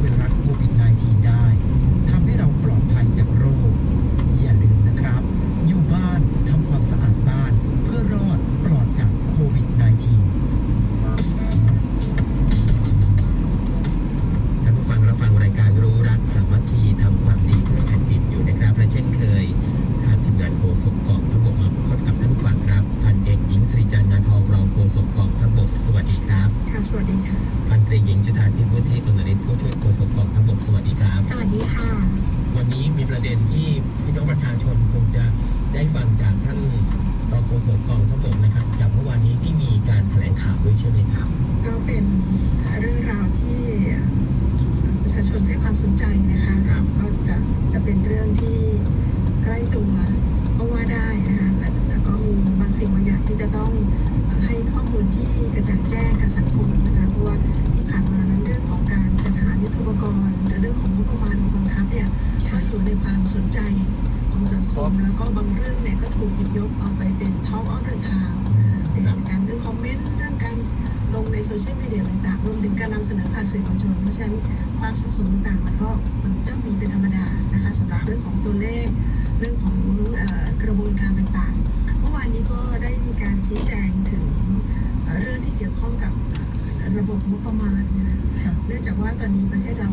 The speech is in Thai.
ไวรัสโควิด -19 ได้ทำให้เราปลอดภัยจากโรค อย่าลืมนะครับ อยู่บ้านทำความสะอาดบ้านเพื่อรอดปลอดจากโควิด -19 ท่านผู้ฟังเรับฟังรายการรู้รักสามัคคีทำความดีเพื่อแผ่นดินอยู่นะครับและเช่นเคยทางทีมงานโฆษกกองทัพบกมาพบกับท่านผู้ฟังครับพันเอกหญิงสิริจันทร์งานทองรองโฆษกกองทัพบกสวัสดีครับ ค่ะ สวัสดีค่ะ พันตรีหญิงจุฑาทิพย์วุฒิอนุริศผู้ช่วยโฆษกกองทัพบกสวัสดีครับ สวัสดีค่ะ วันนี้มีประเด็นที่พี่น้องประชาชนคงจะได้ฟังจากท่านรองโฆษกกองทัพบกนะครับจากเมื่อวานนี้ที่มีการแถลงข่าวด้วยใช่ไหมครับ ก็เป็นเรื่องราวที่ประชาชนให้ความสนใจนะคะครับก็จะจะเป็นเรื่องที่ใกล้ตัวก็ว่าได้นะคะ ความสนใจของสังคม แล้วก็บางเรื่องเนี่ยก็ถูกหยิบยกเอาไปเป็น Talk of the Town เป็นการเรื่องคอมเมนต์เรื่องการลงในโซเชียลมีเดียต่างๆรวมถึงการนำเสนอผ่านสื่อมวลชน เพราะฉะนั้นความสับสนต่างๆมันก็มันจะมีเป็นธรรมดานะคะสำหรับเรื่องของตัวเลขเรื่องของเอ่อกระบวนการต่างๆ เมื่อวานนี้ก็ได้มีการชี้แจงถึงเอ่อเรื่องที่เกี่ยวข้องกับเอ่อระบบงบประมาณนะคะเนื่องจากว่าตอนนี้ประเทศเรา